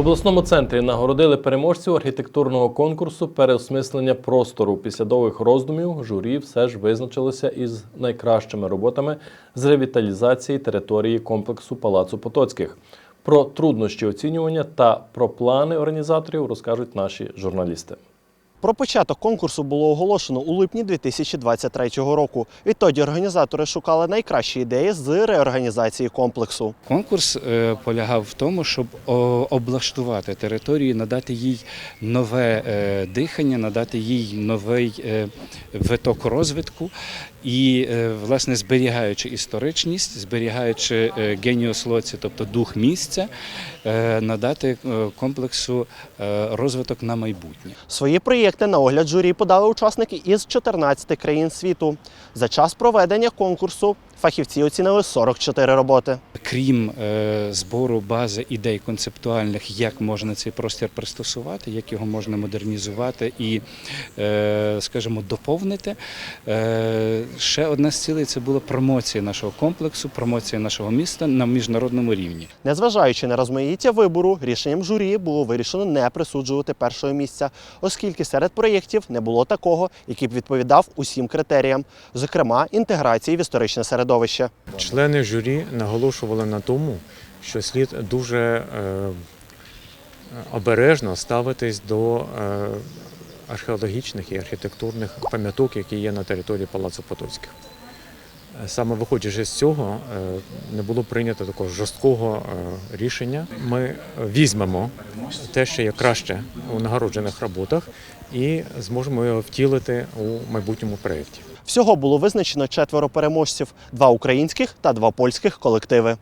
Обласному центрі нагородили переможців архітектурного конкурсу переосмислення простору. Після довгих роздумів журі все ж визначилося із найкращими роботами з ревіталізації території комплексу Палацу Потоцьких. Про труднощі оцінювання та про плани організаторів розкажуть наші журналісти. Про початок конкурсу було оголошено у липні 2023 року. Відтоді організатори шукали найкращі ідеї з реорганізації комплексу. Конкурс е, полягав в тому, щоб облаштувати територію, надати їй нове е, дихання, надати їй новий е, виток розвитку і, власне, зберігаючи історичність, зберігаючи геніус лоці, тобто дух місця, надати комплексу розвиток на майбутнє. Свої проєкти на огляд журі подали учасники із 14 країн світу. За час проведення конкурсу фахівці оцінили 44 роботи. Крім е, збору бази ідей концептуальних, як можна цей простір пристосувати, як його можна модернізувати і, е, скажімо, доповнити. Е, ще одна з цілей це була промоція нашого комплексу, промоція нашого міста на міжнародному рівні. Незважаючи на розмаїття вибору, рішенням журі було вирішено не присуджувати першого місця, оскільки серед проєктів не було такого, який б відповідав усім критеріям, зокрема інтеграції в історичне середовище. Члени журі наголошували на тому, що слід дуже е, обережно ставитись до е, археологічних і архітектурних пам'яток, які є на території Палацу Потоцьких. Саме виходячи з цього, е, не було прийнято такого жорсткого е, рішення. Ми візьмемо те, що є краще у нагороджених роботах, і зможемо його втілити у майбутньому проєкті. Всього було визначено четверо переможців: два українських та два польських колективи.